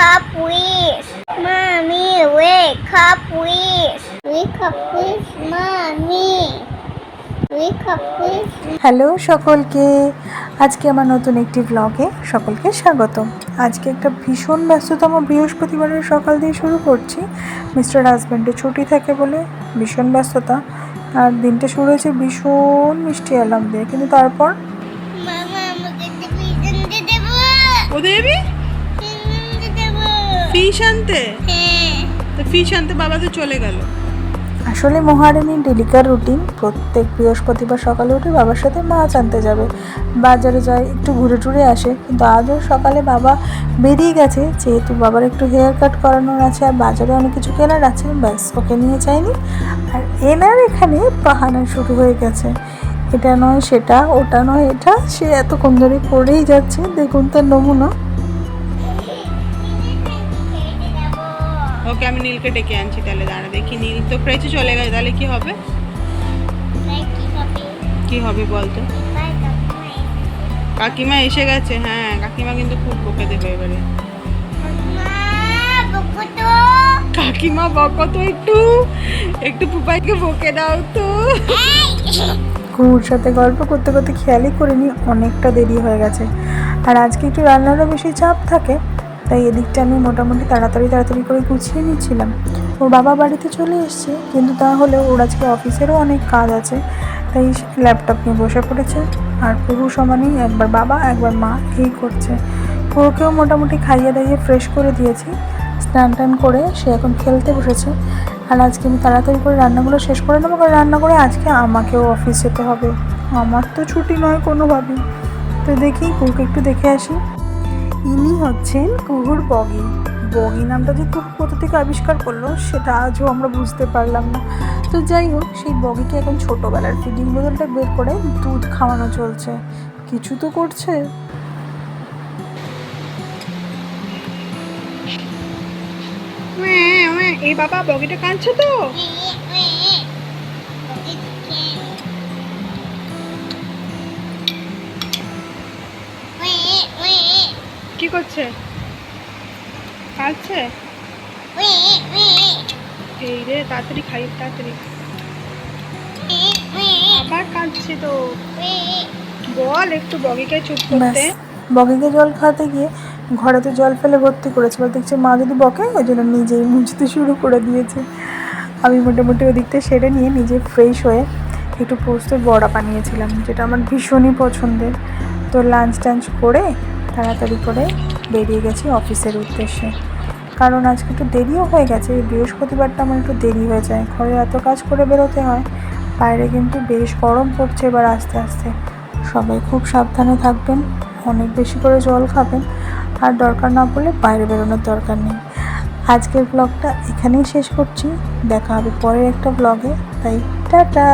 up, please. Mommy, wake up, please. Wake up, please, mommy. Wake up, hello সকলকে। আজকে আমার নতুন একটি ব্লগে সকলকে স্বাগত আজকে একটা ভীষণ ব্যস্ততম বৃহস্পতিবারের সকাল দিয়ে শুরু করছি। মিস্টার হাজব্যান্ডের ছুটি থাকে বলে ভীষণ ব্যস্ততা। আর দিনটা শুরু হয়েছে ভীষণ মিষ্টি অ্যালার্ম দিয়ে। কিন্তু তারপর? ও দেবো? ফিশ আনতে? হ্যাঁ। তো ফিশ আনতে বাবা তো চলে গেল। আসলে মহারানীর ডেলিকার রুটিন প্রত্যেক বৃহস্পতিবার সকালে উঠে বাবার সাথে মাছ আনতে যাবে। বাজারে যায় একটু ঘুরে টুরে আসে কিন্তু আজও সকালে বাবা বেরিয়ে গেছে যেহেতু বাবার একটু হেয়ার কাট করানোর আছে আর বাজারে অনেক কিছু কেনার আছে ব্যাস ওকে নিয়ে যায়নি। আর এনার এখানে বাহানা শুরু হয়ে গেছে। এটা নয় সেটা ওটা নয় এটা সে এতক্ষণ ধরে করেই যাচ্ছে। দেখুন তার নমুনা। ওকে আমি নীলকে ডেকে আনছি তাহলে দাঁড়া দেখি। নীল তো ফ্রেচে চলে গেছে তাহলে কি হবে? কি হবে? বলতো? কাকিমা এসে গেছে হ্যাঁ কাকিমা কিন্তু খুব বকে দেবে এবারে। কাকিমা বকো তো। একটু। একটু পুপাইকে বকে দাও তো। কুকুর সাথে গল্প করতে করতে খেয়ালই করিনি অনেকটা দেরি হয়ে গেছে। আর আজকে একটু রান্নারও বেশি চাপ থাকে তাই এদিকটা আমি মোটামুটি তাড়াতাড়ি তাড়াতাড়ি করে গুছিয়ে নিচ্ছিলাম। ওর বাবা বাড়িতে চলে এসছে, কিন্তু তাহলে ওর আজকে অফিসেরও অনেক কাজ আছে, তাই ল্যাপটপ নিয়ে বসে পড়েছে। আর পুরো সমানেই একবার বাবা, একবার মা এই করছে। পুরোকেও মোটামুটি খাইয়ে দাইয়ে ফ্রেশ করে দিয়েছি। স্নান টান করে সে এখন খেলতে বসেছে। আর আজকে আমি তাড়াতাড়ি করে রান্নাগুলো শেষ করে নেব, কারণ রান্না করে আজকে আমাকেও অফিস যেতে হবে। আমার তো ছুটি নয় কোনোভাবেই। তো দেখি কুকুরকে একটু দেখে আসি। ইনি হচ্ছেন কুহুর বগি। বগি নামটা যে কুকুর কোথা থেকে আবিষ্কার করল সেটা আজও আমরা বুঝতে পারলাম না। তো যাই হোক সেই বগিকে এখন ছোটোবেলার ফিডিং বোতলটা বের করে দুধ খাওয়ানো চলছে। কিছু তো করছে। এই বাবা বগিটা কাঁদছে তো? কি করছে? কাঁদছে এই রে তাড়াতাড়ি খাই তাড়াতাড়ি। আবার কাঁদছে তো। বল একটু বগিকে চুপ করতে। বগিকে জল খাওয়াতে গিয়ে ঘরেতে জল ফেলে ভর্তি করেছে। এবার দেখছে মা যদি বকে ওই জন্য নিজেই মুছতে শুরু করে দিয়েছে। আমি মোটামুটি ওদিকটা সেরে নিয়ে নিজে ফ্রেশ হয়ে একটু পোস্তের বড়া বানিয়েছিলাম যেটা আমার ভীষণই পছন্দের। তো লাঞ্চ টাঞ্চ করে তাড়াতাড়ি করে বেরিয়ে গেছি অফিসের উদ্দেশ্যে। কারণ আজকে একটু দেরিও হয়ে গেছে বৃহস্পতিবারটা আমার একটু দেরি হয়ে যায়। ঘরে এত কাজ করে বেরোতে হয়, বাইরে কিন্তু বেশ গরম পড়ছে এবার আস্তে আস্তে। সবাই খুব সাবধানে থাকবেন, অনেক বেশি করে জল খাবেন, আর দরকার না পড়লে বাইরে বেরোনোর দরকার নেই। আজকের ব্লগটা এখানেই শেষ করছি, দেখা হবে পরের একটা ব্লগে তাই, টাটা!